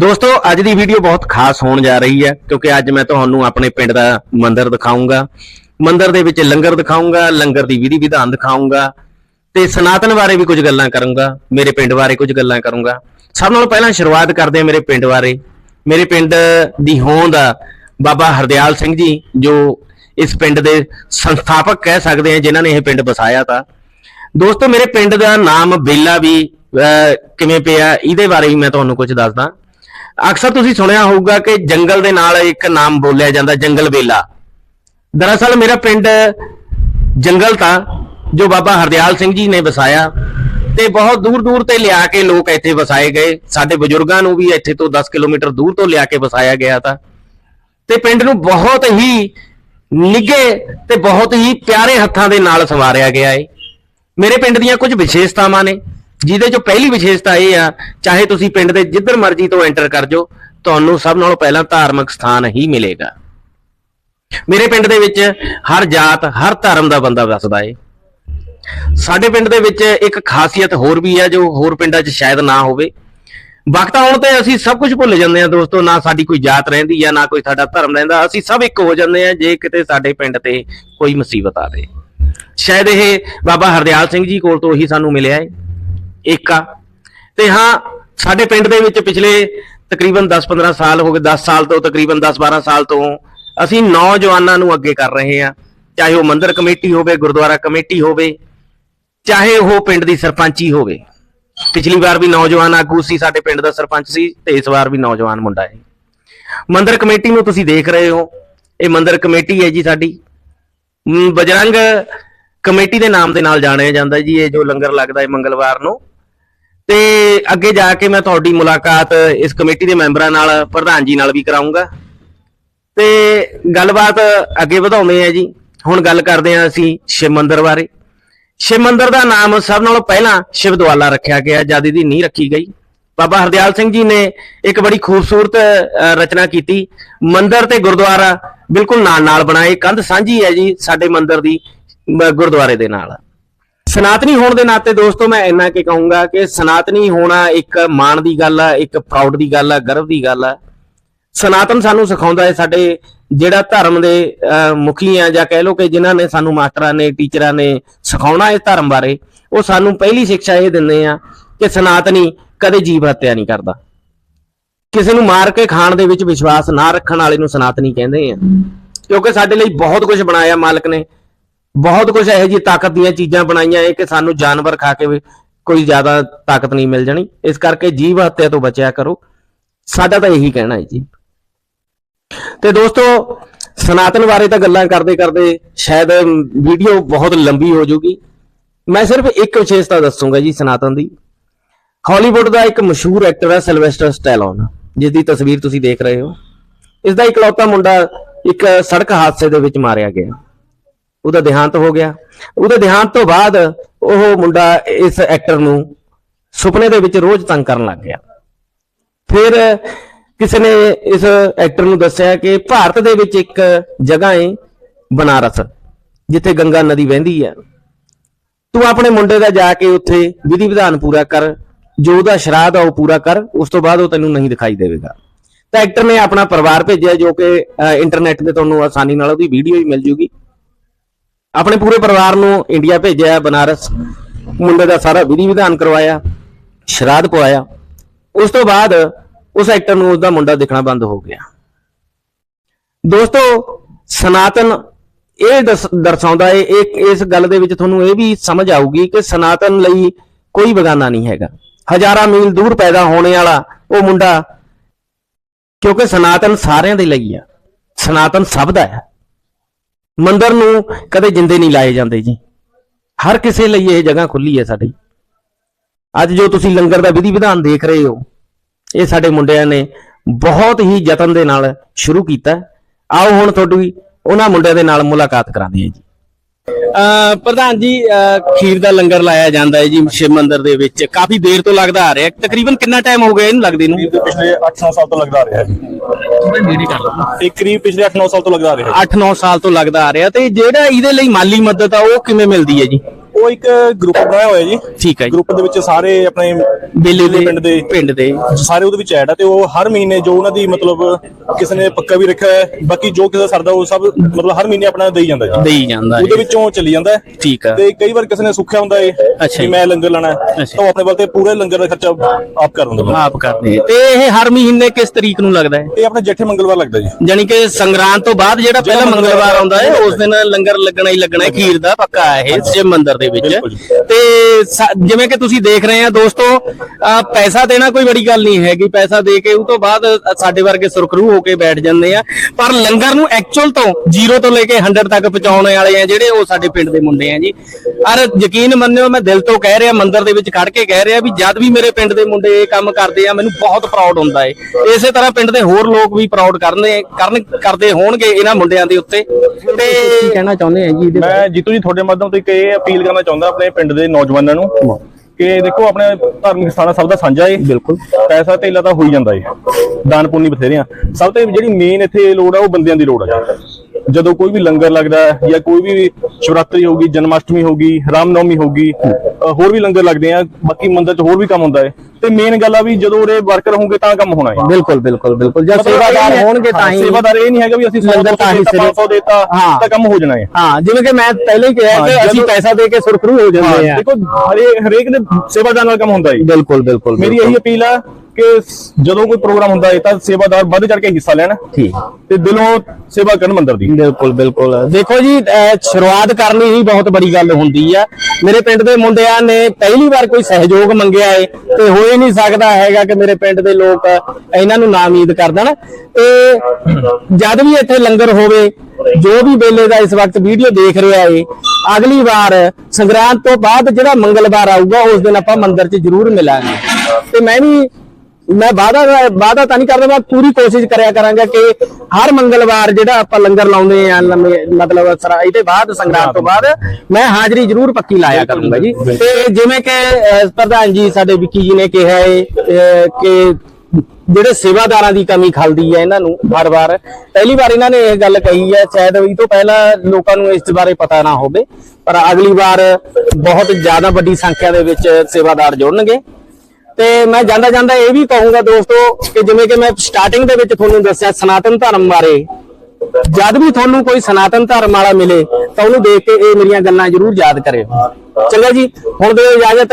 ਦੋਸਤੋ, ਅੱਜ ਦੀ ਵੀਡੀਓ ਬਹੁਤ ਖਾਸ ਹੋਣ ਜਾ ਰਹੀ ਹੈ, ਕਿਉਂਕਿ ਅੱਜ ਮੈਂ ਤੁਹਾਨੂੰ ਆਪਣੇ ਪਿੰਡ ਦਾ ਮੰਦਿਰ ਦਿਖਾਉਂਗਾ ਮੰਦਿਰ ਦੇ ਵਿੱਚ ਲੰਗਰ ਦਿਖਾਉਂਗਾ ਲੰਗਰ ਦੀ ਵਿਧੀ ਵਿਧਾਨ ਦਿਖਾਉਂਗਾ ਤੇ ਸਨਾਤਨ ਬਾਰੇ ਵੀ ਕੁਝ ਗੱਲਾਂ ਕਰੂੰਗਾ, ਮੇਰੇ ਪਿੰਡ ਬਾਰੇ ਕੁਝ ਗੱਲਾਂ ਕਰੂੰਗਾ। ਸਭ ਨਾਲੋਂ ਪਹਿਲਾਂ ਸ਼ੁਰੂਆਤ ਕਰਦੇ ਹਾਂ ਮੇਰੇ ਪਿੰਡ ਬਾਰੇ। ਮੇਰੇ ਪਿੰਡ ਦੀ ਹੋਂਦ ਆ ਬਾਬਾ ਹਰਦਿਆਲ ਸਿੰਘ ਜੀ, ਜੋ ਇਸ ਪਿੰਡ ਦੇ ਸੰਸਥਾਪਕ ਕਹਿ ਸਕਦੇ ਆ ਜਿਨ੍ਹਾਂ ਨੇ ਇਹ ਪਿੰਡ ਵਸਾਇਆ ਤਾਂ। ਦੋਸਤੋ, ਮੇਰੇ ਪਿੰਡ ਦਾ ਨਾਮ ਬੇਲਾ ਵੀ ਕਿਵੇਂ ਪਿਆ, ਇਹਦੇ ਬਾਰੇ ਵੀ ਮੈਂ ਤੁਹਾਨੂੰ ਕੁਝ ਦੱਸਦਾ। ਅਕਸਰ ਤੁਸੀਂ ਸੁਣਿਆ ਹੋਊਗਾ ਕਿ ਜੰਗਲ ਦੇ ਨਾਲ ਇੱਕ ਨਾਮ ਬੋਲਿਆ ਜਾਂਦਾ, ਜੰਗਲ ਵੇਲਾ। ਦਰਅਸਲ ਮੇਰਾ ਪਿੰਡ ਜੰਗਲ ਤਾਂ ਜੋ ਬਾਬਾ ਹਰਦਿਆਲ ਸਿੰਘ ਜੀ ਨੇ ਵਸਾਇਆ ਤੇ ਬਹੁਤ ਦੂਰ ਦੂਰ ਤੇ ਲਿਆ ਕੇ ਲੋਕ ਇੱਥੇ ਵਸਾਏ ਗਏ। ਸਾਡੇ ਬਜ਼ੁਰਗਾਂ ਨੂੰ ਵੀ ਇੱਥੇ ਤੋਂ 10 ਕਿਲੋਮੀਟਰ ਦੂਰ ਤੋਂ ਲਿਆ ਕੇ ਵਸਾਇਆ ਗਿਆ ਤਾਂ। ਤੇ ਪਿੰਡ ਨੂੰ ਬਹੁਤ ਹੀ ਨਿੱਘੇ ਤੇ ਬਹੁਤ ਹੀ ਪਿਆਰੇ ਹੱਥਾਂ ਦੇ ਨਾਲ ਸੰਵਾਰਿਆ ਗਿਆ ਏ। ਮੇਰੇ ਪਿੰਡ ਦੀਆਂ ਕੁਝ ਵਿਸ਼ੇਸ਼ਤਾਵਾਂ ਨੇ। ਜਿਹਦੇ ਚੋਂ ਪਹਿਲੀ ਵਿਸ਼ੇਸ਼ਤਾ ਇਹ ਆ, ਚਾਹੇ ਤੁਸੀਂ ਪਿੰਡ ਦੇ ਜਿੱਧਰ ਮਰਜ਼ੀ ਤੋਂ ਐਂਟਰ ਕਰ ਜਾਓ, ਤੁਹਾਨੂੰ ਸਭ ਨਾਲੋਂ ਪਹਿਲਾਂ ਧਾਰਮਿਕ ਸਥਾਨ ਹੀ ਮਿਲੇਗਾ। ਮੇਰੇ ਪਿੰਡ ਦੇ ਵਿੱਚ ਹਰ ਜਾਤ, ਹਰ ਧਰਮ ਦਾ ਬੰਦਾ ਵਸਦਾ ਏ। ਸਾਡੇ ਪਿੰਡ ਦੇ ਵਿੱਚ ਇੱਕ ਖਾਸੀਅਤ ਹੋਰ ਵੀ ਹੈ ਜੋ ਹੋਰ ਪਿੰਡਾਂ 'ਚ ਸ਼ਾਇਦ ਨਾ ਹੋਵੇ। ਵਕਤ ਆਉਣ ਤੇ ਅਸੀਂ ਸਭ ਕੁਝ ਭੁੱਲ ਜਾਂਦੇ ਹਾਂ ਦੋਸਤੋ, ਨਾ ਸਾਡੀ ਕੋਈ ਜਾਤ ਰਹਿੰਦੀ ਆ, ਨਾ ਕੋਈ ਸਾਡਾ ਧਰਮ ਰਹਿੰਦਾ। ਅਸੀਂ ਸਭ ਇੱਕ ਹੋ ਜਾਂਦੇ ਹਾਂ ਜੇ ਕਿਤੇ ਸਾਡੇ ਪਿੰਡ ਤੇ ਕੋਈ ਮੁਸੀਬਤ ਆਵੇ। ਸ਼ਾਇਦ ਇਹ ਬਾਬਾ ਹਰਦਿਆਲ ਸਿੰਘ ਜੀ ਕੋਲ ਤੋਂ ਹੀ ਸਾਨੂੰ ਮਿਲਿਆ ਹੈ ਇੱਕ ਆ। ਤੇ ਹਾਂ, ਸਾਡੇ ਪਿੰਡ ਦੇ ਵਿੱਚ ਪਿਛਲੇ ਤਕਰੀਬਨ 10-15 ਸਾਲ ਹੋ ਗਏ 10 ਸਾਲ ਤੋਂ, ਤਕਰੀਬਨ 10-12 ਸਾਲ ਤੋਂ ਅਸੀਂ ਨੌਜਵਾਨਾਂ ਨੂੰ ਅੱਗੇ ਕਰ ਰਹੇ ਹਾਂ। ਚਾਹੇ ਉਹ ਮੰਦਰ ਕਮੇਟੀ ਹੋਵੇ, ਗੁਰਦੁਆਰਾ ਕਮੇਟੀ ਹੋਵੇ, ਚਾਹੇ ਉਹ ਪਿੰਡ ਦੀ ਸਰਪੰਚੀ ਹੋਵੇ। ਪਿਛਲੀ ਵਾਰ ਵੀ ਨੌਜਵਾਨ ਆਗੂ ਸੀ, ਸਾਡੇ ਪਿੰਡ ਦਾ ਸਰਪੰਚ ਸੀ ਤੇ ਇਸ ਵਾਰ ਵੀ ਨੌਜਵਾਨ ਮੁੰਡਾ ਹੈ। ਮੰਦਰ ਕਮੇਟੀ ਨੂੰ ਤੁਸੀਂ ਦੇਖ ਰਹੇ ਹੋ। ਇਹ ਮੰਦਰ ਕਮੇਟੀ ਹੈ ਜੀ ਸਾਡੀ। ਬਜਰੰਗ ਕਮੇਟੀ ਦੇ ਨਾਮ ਦੇ ਨਾਲ ਜਾਣਿਆ ਜਾਂਦਾ ਜੀ। ਇਹ ਜੋ ਲੰਗਰ ਲੱਗਦਾ ਹੈ ਮੰਗਲਵਾਰ ਨੂੰ ਅੱਗੇ ਜਾ ਕੇ ਮੈਂ ਤੁਹਾਡੀ ਮੁਲਾਕਾਤ ਇਸ ਕਮੇਟੀ ਦੇ ਮੈਂਬਰਾਂ ਨਾਲ, ਪ੍ਰਧਾਨ ਜੀ ਨਾਲ ਵੀ ਕਰਾਉਂਗਾ ਤੇ ਗੱਲਬਾਤ ਅੱਗੇ ਵਧਾਉਂਦੇ ਆ ਜੀ। ਹੁਣ ਗੱਲ ਕਰਦੇ ਆ ਅਸੀਂ ਸ਼ਿਵ ਮੰਦਿਰ ਬਾਰੇ। ਸ਼ਿਵ ਮੰਦਿਰ ਦਾ ਨਾਮ ਸਭ ਨਾਲੋਂ ਪਹਿਲਾਂ ਸ਼ਿਵ ਦਵਾਲਾ ਰੱਖਿਆ ਗਿਆ, ਜਦ ਇਹਦੀ ਨੀਂਹ ਰੱਖੀ ਗਈ। ਬਾਬਾ ਹਰਦਿਆਲ ਸਿੰਘ ਜੀ ਨੇ ਇੱਕ ਬੜੀ ਖੂਬਸੂਰਤ ਰਚਨਾ ਕੀਤੀ। ਮੰਦਿਰ ਤੇ ਗੁਰਦੁਆਰਾ ਬਿਲਕੁਲ ਨਾਲ ਨਾਲ ਬਣਾਏ। ਕੰਧ ਸਾਂਝੀ ਹੈ ਜੀ ਸਾਡੇ ਮੰਦਿਰ ਦੀ ਗੁਰਦੁਆਰੇ ਦੇ ਨਾਲ। ਸਨਾਤਨੀ ਹੋਣ ਦੇ ਨਾਤੇ ਦੋਸਤੋ ਮੈਂ ਇੰਨਾ ਕਿ ਕਹੂੰਗਾ ਕਿ ਸਨਾਤਨੀ ਹੋਣਾ ਇੱਕ ਮਾਣ ਦੀ ਗੱਲ ਆ ਇੱਕ ਪ੍ਰਾਊਡ ਦੀ ਗੱਲ ਆ ਗਰਵ ਦੀ ਗੱਲ ਆ। ਸਨਾਤਨ ਸਾਨੂੰ ਸਿਖਾਉਂਦਾ ਹੈ ਸਾਡੇ ਜਿਹੜਾ ਧਰਮ ਦੇ ਅਹ, ਮੁਖੀ ਆ ਜਾਂ ਕਹਿ ਲਓ ਕਿ ਜਿਨ੍ਹਾਂ ਨੇ ਸਾਨੂੰ ਮਾਸਟਰਾਂ ਨੇ ਟੀਚਰਾਂ ਨੇ ਸਿਖਾਉਣਾ ਇਸ ਧਰਮ ਬਾਰੇ ਉਹ ਸਾਨੂੰ ਪਹਿਲੀ ਸਿੱਖਿਆ ਇਹ ਦਿੰਦੇ ਆ ਕਿ ਸਨਾਤਨੀ ਕਦੇ ਜੀਵ ਹੱਤਿਆ ਨਹੀਂ ਕਰਦਾ। ਕਿਸੇ ਨੂੰ ਮਾਰ ਕੇ ਖਾਣ ਦੇ ਵਿੱਚ ਵਿਸ਼ਵਾਸ ਨਾ ਰੱਖਣ ਵਾਲੇ ਨੂੰ ਸਨਾਤਨੀ ਕਹਿੰਦੇ ਆ। ਕਿਉਂਕਿ ਸਾਡੇ ਲਈ ਬਹੁਤ ਕੁਝ ਬਣਾਇਆ ਮਾਲਕ ਨੇ। ਬਹੁਤ ਕੁਝ ਇਹੋ ਜਿਹੀ ਤਾਕਤ ਦੀਆਂ ਚੀਜ਼ਾਂ ਬਣਾਈਆਂ ਹੈ ਕਿ ਸਾਨੂੰ ਜਾਨਵਰ ਖਾ ਕੇ ਵੀ ਕੋਈ ਜ਼ਿਆਦਾ ਤਾਕਤ ਨਹੀਂ ਮਿਲ ਜਾਣੀ। ਇਸ ਕਰਕੇ ਜੀਵ ਹੱਤਿਆ ਤੋਂ ਬਚਿਆ ਕਰੋ। ਸਾਡਾ ਤਾਂ ਇਹੀ ਕਹਿਣਾ ਹੈ ਜੀ। ਤੇ ਦੋਸਤੋ, ਸਨਾਤਨ ਬਾਰੇ ਤਾਂ ਗੱਲਾਂ ਕਰਦੇ ਕਰਦੇ ਸ਼ਾਇਦ ਵੀਡੀਓ ਬਹੁਤ ਲੰਬੀ ਹੋ ਜਾਊਗੀ। ਮੈਂ ਸਿਰਫ ਇੱਕ ਵਿਸ਼ੇਸ਼ਤਾ ਦੱਸੂਗਾ ਜੀ ਸਨਾਤਨ ਦੀ। ਹਾਲੀਵੁੱਡ ਦਾ ਇੱਕ ਮਸ਼ਹੂਰ ਐਕਟਰ ਹੈ ਸਿਲਵੈਸਟਰ ਸਟੈਲੋਨ, ਜਿਸ ਦੀ ਤਸਵੀਰ ਤੁਸੀਂ ਦੇਖ ਰਹੇ ਹੋ। ਇਸ ਦਾ ਇਕਲੌਤਾ ਮੁੰਡਾ ਇੱਕ ਸੜਕ ਹਾਦਸੇ ਦੇ ਵਿੱਚ ਮਾਰਿਆ ਗਿਆ। ਉਹਦਾ ਦੇਹਾਂਤ ਹੋ ਗਿਆ। ਉਹਦੇ ਦੇਹਾਂਤ ਤੋਂ ਬਾਅਦ ਉਹ ਮੁੰਡਾ ਇਸ ਐਕਟਰ ਨੂੰ ਸੁਪਨੇ ਦੇ ਵਿੱਚ ਰੋਜ਼ ਤੰਗ ਕਰਨ ਲੱਗ ਗਿਆ। ਫਿਰ ਕਿਸੇ ਨੇ ਇਸ ਐਕਟਰ ਨੂੰ ਦੱਸਿਆ ਕਿ ਭਾਰਤ ਦੇ ਵਿੱਚ ਇੱਕ ਜਗ੍ਹਾ ਹੈ ਬਨਾਰਸ ਜਿੱਥੇ ਗੰਗਾ ਨਦੀ ਵਹਿੰਦੀ ਹੈ ਤੂੰ ਆਪਣੇ ਮੁੰਡੇ ਦਾ ਜਾ ਕੇ ਉੱਥੇ ਵਿਧੀ ਵਿਧਾਨ ਪੂਰਾ ਕਰ ਜੋ ਉਹਦਾ ਸ਼ਰਾਧ ਆ ਉਹ ਪੂਰਾ ਕਰ ਉਸ ਤੋਂ ਬਾਅਦ ਉਹ ਤੈਨੂੰ ਨਹੀਂ ਦਿਖਾਈ ਦੇਵੇਗਾ। ਤਾਂ ਐਕਟਰ ਨੇ ਆਪਣਾ ਪਰਿਵਾਰ ਭੇਜਿਆ ਜੋ ਕਿ ਅਹ, ਇੰਟਰਨੈਟ ਤੇ ਤੁਹਾਨੂੰ ਆਸਾਨੀ ਨਾਲ ਉਹਦੀ ਵੀਡੀਓ ਵੀ ਮਿਲ ਜੂਗੀ। ਆਪਣੇ ਪੂਰੇ ਪਰਿਵਾਰ ਨੂੰ ਇੰਡੀਆ ਭੇਜਿਆ, ਬਨਾਰਸ ਮੁੰਡੇ ਦਾ ਸਾਰਾ ਵਿਧੀ ਵਿਧਾਨ ਕਰਵਾਇਆ, ਸ਼ਰਾਧ ਪਵਾਇਆ। ਉਸ ਤੋਂ ਬਾਅਦ ਉਸ ਐਕਟਰ ਨੂੰ ਉਸਦਾ ਮੁੰਡਾ ਦੇਖਣਾ ਬੰਦ ਹੋ ਗਿਆ। ਦੋਸਤੋ, ਸਨਾਤਨ ਇਹ ਦਸ- ਦਰਸਾਉਂਦਾ ਹੈ ਇਹ ਇਸ ਗੱਲ ਦੇ ਵਿੱਚ ਤੁਹਾਨੂੰ ਇਹ ਵੀ ਸਮਝ ਆਊਗੀ ਕਿ ਸਨਾਤਨ ਲਈ ਕੋਈ ਬਗਾਨਾ ਨਹੀਂ ਹੈਗਾ। ਹਜ਼ਾਰਾਂ ਮੀਲ ਦੂਰ ਪੈਦਾ ਹੋਣੇ ਵਾਲਾ ਉਹ ਮੁੰਡਾ ਕਿਉਂਕਿ ਸਨਾਤਨ ਸਾਰਿਆਂ ਦੇ ਲਈ ਆ। ਸਨਾਤਨ ਸਭ ਦਾ ਹੈ। ਮੰਦਰ ਨੂੰ ਕਦੇ ਜਿੰਦੇ ਨਹੀਂ ਲਾਏ ਜਾਂਦੇ ਜੀ। ਹਰ ਕਿਸੇ ਲਈ ਇਹ ਜਗ੍ਹਾ ਖੁੱਲੀ ਹੈ ਸਾਡੀ। ਅੱਜ ਜੋ ਤੁਸੀਂ ਲੰਗਰ ਦਾ ਵਿਧੀ ਵਿਧਾਨ ਦੇਖ ਰਹੇ ਹੋ, ਇਹ ਸਾਡੇ ਮੁੰਡਿਆਂ ਨੇ ਬਹੁਤ ਹੀ ਯਤਨ ਦੇ ਨਾਲ ਸ਼ੁਰੂ ਕੀਤਾ। ਆਓ ਹੁਣ ਤੁਹਾਡੀ, ਉਹਨਾਂ ਮੁੰਡਿਆਂ ਦੇ ਨਾਲ ਮੁਲਾਕਾਤ ਕਰਾਉਂਦੇ ਹਾਂ ਜੀ। ਪ੍ਰਧਾਨ ਜੀ ਖੀਰ ਦਾ ਲੰਗਰ ਲਾਇਆ ਜਾਂਦਾ ਹੈ ਜੀ ਸ਼ਿਵ ਮੰਦਿਰ ਦੇ ਵਿੱਚ। ਕਾਫੀ ਦੇਰ ਤੋਂ ਲੱਗਦਾ ਆ ਰਿਹਾ। ਤਕਰੀਬਨ ਕਿੰਨਾ ਟਾਈਮ ਹੋ ਗਿਆ ਇਹਨੂੰ ਲੱਗਦੇ ਨੂੰ? ਪਿਛਲੇ 8-9 ਸਾਲ ਤੋਂ ਲੱਗਦਾ ਆ ਰਿਹਾ। ਹੈ ਇਹ ਕਰੀਬ ਪਿਛਲੇ 8-9 ਸਾਲ ਤੋਂ ਲੱਗਦਾ ਆ ਰਿਹਾ। ਹੈ 8-9 ਸਾਲ ਤੋਂ ਲੱਗਦਾ ਆ ਰਿਹਾ ਤੇ ਜਿਹੜਾ ਇਹਦੇ ਲਈ ਮਾਲੀ ਮਦਦ ਆ ਉਹ ਕਿਵੇਂ ਮਿਲਦੀ ਹੈ ਜੀ? ਉਹ ਇੱਕ ਗਰੁੱਪ ਬਣਾਇਆ ਹੋਇਆ ਜੀ। ਠੀਕ ਹੈ ਜੀ। ਗਰੁੱਪ ਦੇ ਵਿੱਚ ਸਾਰੇ ਆਪਣੇ ਬੇਲੇ ਦੇ ਪਿੰਡ ਦੇ ਪਿੰਡ ਦੇ। ਸਾਰੇ ਉਹਦੇ ਵਿੱਚ ਐਡ ਆ ਤੇ ਉਹ ਹਰ ਮਹੀਨੇ ਜੋ ਉਹਨਾਂ ਦੀ ਮਤਲਬ ਕਿਸੇ ਨੇ ਪੱਕਾ ਵੀ ਰੱਖਿਆ ਹੈ ਬਾਕੀ ਜੋ ਕਿਸੇ ਦਾ ਸਰਦਾ ਉਹ ਸਭ ਮਤਲਬ ਹਰ ਮਹੀਨੇ ਆਪਣਾ ਦੇਈ ਜਾਂਦਾ ਜੀ। ਦੇਈ ਜਾਂਦਾ ਉਹਦੇ ਵਿੱਚੋਂ ਚੱਲੀ ਜਾਂਦਾ ਠੀਕ ਆ ਤੇ ਕਈ ਵਾਰ ਕਿਸੇ ਨੇ ਸੁੱਖਿਆ ਹੁੰਦਾ ਏ ਕਿ ਜੀ। ਮੈਂ ਲੰਗਰ ਲਾਣਾ। ਤਾਂ ਆਪਣੇ ਵੱਲ ਤੇ ਪੂਰੇ ਲੰਗਰ ਦਾ ਖਰਚਾ ਆਪ ਕਰ ਦਿੰਦਾ। ਆਪ ਕਰਦੇ। ਤੇ ਇਹ ਹਰ ਮਹੀਨੇ ਕਿਸ ਤਰੀਕ ਨੂੰ ਲੱਗਦਾ ਹੈ? ਇਹ ਆਪਣੇ ਜੇਠੇ ਮੰਗਲਵਾਰ ਲੱਗਦਾ ਜੀ। ਜਾਨੀ ਕਿ ਸੰਗਰਾਂਦ ਤੋਂ ਬਾਅਦ ਜਿਹੜਾ ਪਹਿਲਾ ਮੰਗਲਵਾਰ ਆਉਂਦਾ ਹੈ ਉਸ ਦਿਨ ਲੰਗਰ ਲੱਗਣਾ ਹੀ ਲੱਗਣਾ ਹੈ ਖੀਰ ਦਾ ਪੱਕਾ ਹੈ। ਇਹ ਸ਼ਿਵ ਮੰਦਿਰ ਦੇ ਵਿੱਚ ਬਿਲਕੁਲ ਜੀ। ਤੇ ਜਿਵੇਂ ਕਿ ਤੁਸੀਂ ਦੇਖ ਰਹੇ ਆ ਦੋਸਤੋ ਪੈਸਾ ਦੇਣਾ ਕੋਈ ਬੜੀ ਗੱਲ ਨਹੀਂ ਹੈਗੀ। ਪੈਸਾ ਦੇ ਕੇ ਉਹ ਤੋਂ ਬਾਅਦ ਸਾਡੇ ਵਰਗੇ ਸੁਰਖਰੂ ਹੋ ਕੇ ਬੈਠ ਜਾਂਦੇ ਆ। ਪਰ ਲੰਗਰ ਨੂੰ ਐਕਚੁਅਲ ਤੋਂ 0 ਤੋਂ ਲੈ ਕੇ 100 ਤੱਕ ਪਹੁੰਚਾਉਣ ਵਾਲੇ ਆ ਜਿਹੜੇ ਉਹ ਸਾਡੇ ਪਿੰਡ ਦੇ ਮੁੰਡੇ ਆ ਜੀ। ਅਰ ਯਕੀਨ ਮੰਨਿਓ ਮੈਂ ਦਿਲ ਤੋਂ ਕਹਿ ਰਿਹਾ ਮੰਦਿਰ ਦੇ ਵਿੱਚ ਖੜ ਕੇ ਕਹਿ ਰਿਹਾ ਵੀ ਜਦ ਵੀ ਮੇਰੇ ਪਿੰਡ ਦੇ ਮੁੰਡੇ ਇਹ ਕੰਮ ਕਰਦੇ ਆ ਮੈਨੂੰ ਬਹੁਤ ਪ੍ਰਾਊਡ ਹੁੰਦਾ ਏ। ਇਸੇ ਤਰ੍ਹਾਂ ਪਿੰਡ ਦੇ ਹੋਰ ਲੋਕ ਵੀ ਪ੍ਰਾਊਡ ਕਰਨੇ ਕਰਨ ਕਰਦੇ ਹੋਣਗੇ ਇਹਨਾਂ ਮੁੰਡਿਆਂ ਦੇ ਉੱਤੇ। ਤੇ ਕੀ ਕਹਿਣਾ ਚਾਹੁੰਦੇ ਆ ਜੀ ਇਹਦੇ ਮੈਂ ਜੀਤੂ ਜੀ ਤੁਹਾਡੇ ਮਾਧਿਅਮ ਤੋਂ ਇੱਕ ਇਹ ਅਪੀਲ ਕਰਨਾ ਚਾਹੁੰਦਾ ਆਪਣੇ ਪਿੰਡ ਦੇ ਨੌਜਵਾਨਾਂ ਨੂੰ ਕਿ ਦੇਖੋ ਆਪਣੇ ਧਾਰਮਿਕ ਸਥਾਨਾਂ ਸਭ ਦਾ ਸਾਂਝਾ ਏ। ਬਿਲਕੁਲ। ਪੈਸਾ ਧੇਲਾ ਤਾਂ ਹੋ ਹੀ ਜਾਂਦਾ ਏ। ਦਾਨ ਪੁੰਨੀ ਬਥੇਰੇ ਆ। ਸਭ ਤੋਂ ਜਿਹੜੀ ਮੇਨ ਇੱਥੇ ਲੋੜ ਆ ਉਹ ਬੰਦਿਆਂ ਦੀ ਲੋੜ ਆ। ਜਦੋਂ ਕੋਈ ਵੀ ਲੰਗਰ ਲੱਗਦਾ ਹੈ ਜਾਂ ਕੋਈ ਵੀ ਸ਼ਿਵਰਾਤਰੀ ਹੋਗੀ ਜਨਮਾਸ਼ਟਮੀ ਹੋਗੀ ਰਾਮਨਵਮੀ ਹੋਗੀ ਹੋਰ ਵੀ ਲੰਗਰ ਲੱਗਦੇ ਆ ਬਾਕੀ ਮੰਦਿਰ 'ਚ ਹੋਰ ਵੀ ਕੰਮ ਹੁੰਦਾ ਏ ਤੇ ਮੇਨ ਗੱਲ ਆ ਵੀ ਜਦੋਂ ਉਰੇ ਵਰਕਰ ਹੋਣਗੇ ਤਾਂ ਕੰਮ ਹੋਣਾ ਏ ਬਿਲਕੁਲ ਬਿਲਕੁਲ ਬਿਲਕੁਲ। ਇਹ ਸੇਵਾਦਾਰ ਹੈ- ਹੋਣਗੇ ਤਾਂ ਹਾਂ, ਹੀ ਸੇਵਾਦਾਰ ਇਹ ਨਹੀਂ ਹੈਗਾ ਵੀ ਅਸੀਂ ਲੰਗਰ ਤਾਂ ਹੀ ਸਿਰੇ- 500 ਦੇਤਾ ਹਾਂ। ਤਾਂ ਕੰਮ ਹੋ ਜਾਣਾ ਏ ਹਾਂ ਜਿਵੇਂ ਕਿ ਮੈਂ ਪਹਿਲਾਂ ਹੀ ਕਿਹਾ ਹਾਂ, ਕਿ ਅਸੀਂ ਪੈਸਾ ਦੇ ਕੇ ਸੁਰਖਰੂ ਹੋ ਜਾਂਦੇ ਹਾਂ ਆ ਦੇਖੋ ਹਰੇ ਹਰੇਕ ਦੇ ਸੇਵਾਦਾਰ ਨਾਲ ਕੰਮ ਹੁੰਦਾ ਏ ਬਿਲਕੁਲ ਬਿਲਕੁਲ ਮੇਰੀ ਇਹੀ ਅਪੀਲ ਆ ਕਿ ਜਦੋਂ ਕੋਈ ਪ੍ਰੋਗਰਾਮ ਹੁੰਦਾ ਹੈ ਤਾਂ ਸੇਵਾਦਾਰ ਵੱਧ ਚੜ ਕੇ ਹਿੱਸਾ ਲੈਣ ਠੀਕ ਤੇ ਦਿਲੋਂ ਸੇਵਾ ਕਰਨ ਮੰਦਰ ਦੀ। ਬਿਲਕੁਲ ਬਿਲਕੁਲ। ਦੇਖੋ ਜੀ ਸ਼ੁਰੂਆਤ ਕਰਨੀ ਹੀ ਬਹੁਤ ਬੜੀ ਗੱਲ ਹੁੰਦੀ ਆ। ਮੇਰੇ ਪਿੰਡ ਦੇ ਮੁੰਡਿਆਂ ਨੇ ਪਹਿਲੀ ਵਾਰ ਕੋਈ ਸਹਿਯੋਗ ਮੰਗਿਆ ਏ ਤੇ ਹੋ ਹੀ ਨਹੀਂ ਸਕਦਾ ਹੈਗਾ ਕਿ ਮੇਰੇ ਪਿੰਡ ਦੇ ਲੋਕ ਇਹਨਾਂ ਨੂੰ ਨਾ ਉਮੀਦ ਕਰ ਦੇਣ। ਤੇ ਜਦ ਵੀ ਇੱਥੇ ਲੰਗਰ ਹੋਵੇ ਜੋ ਵੀ ਵੇਲੇ ਦਾ ਇਸ ਵਕਤ ਵੀਡੀਓ ਦੇਖ ਰਿਹਾ ਏ ਅਗਲੀ ਵਾਰ ਸੰਗਰਾਂਦ ਤੋਂ ਬਾਅਦ ਜਿਹੜਾ ਮੰਗਲਵਾਰ ਆਊਗਾ ਉਸ ਦਿਨ ਆਪਾਂ ਮੰਦਿਰ 'ਚ ਜ਼ਰੂਰ ਮਿਲਾਂਗੇ। ਤੇ ਮੈਂ ਵੀ ਮੈਂ ਵਾਦਾ ਵਾਦਾ ਤਾਂ ਨਹੀਂ ਕਰਦਾ ਮੈਂ ਪੂਰੀ ਕੋਸ਼ਿਸ਼ ਕਰਿਆ ਕਰਾਂਗਾ ਕਿ ਹਰ ਮੰਗਲਵਾਰ ਜਿਹੜਾ ਆਪਾਂ ਲੰਗਰ ਲਾਉਂਦੇ ਆ ਮਤਲਬ ਇਹਦੇ ਬਾਅਦ ਸੰਗਰਾਂਦ ਤੋਂ ਬਾਅਦ ਮੈਂ ਹਾਜ਼ਰੀ ਜ਼ਰੂਰ ਪੱਕੀ ਲਾਇਆ ਕਰੂੰਗਾ ਜੀ। ਤੇ ਜਿਵੇਂ ਕਿ ਪ੍ਰਧਾਨ ਜੀ ਸਾਡੇ ਵਿੱਕੀ ਜੀ ਨੇ ਕਿਹਾ ਹੈ ਕਿ ਜਿਹੜੇ ਸੇਵਾਦਾਰਾਂ ਦੀ ਕਮੀ ਖਲਦੀ ਹੈ ਇਹਨਾਂ ਨੂੰ ਹਰ ਵਾਰ। ਪਹਿਲੀ ਵਾਰ ਇਹਨਾਂ ਨੇ ਇਹ ਗੱਲ ਕਹੀ ਹੈ ਸ਼ਾਇਦ ਇਹ ਤੋਂ ਪਹਿਲਾਂ ਲੋਕਾਂ ਨੂੰ ਇਸ ਬਾਰੇ ਪਤਾ ਨਾ ਹੋਵੇ ਪਰ ਅਗਲੀ ਵਾਰ ਬਹੁਤ ਜ਼ਿਆਦਾ ਵੱਡੀ ਸੰਖਿਆ ਦੇ ਵਿੱਚ ਸੇਵਾਦਾਰ ਜੁੜਨਗੇ। ਤੇ ਮੈਂ ਜਾਂਦਾ ਜਾਂਦਾ ਇਹ ਵੀ ਕਹੂੰਗਾ ਦੋਸਤੋ ਕਿ ਜਿਵੇਂ ਕਿ ਮੈਂ ਸਟਾਰਟਿੰਗ ਦੇ ਵਿੱਚ ਤੁਹਾਨੂੰ ਦੱਸਿਆ ਸਨਾਤਨ ਧਰਮ ਬਾਰੇ। ਜਦ ਵੀ ਤੁਹਾਨੂੰ ਕੋਈ ਸਨਾਤਨ ਧਰਮ ਵਾਲਾ ਮਿਲੇ ਤਾਂ ਉਹਨੂੰ ਦੇਖ ਕੇ ਇਹ ਮੇਰੀਆਂ ਗੱਲਾਂ ਜ਼ਰੂਰ ਯਾਦ ਕਰਿਓ। ਚੰਗਾ ਜੀ, ਹੁਣ ਦਿਓ ਇਜਾਜ਼ਤ।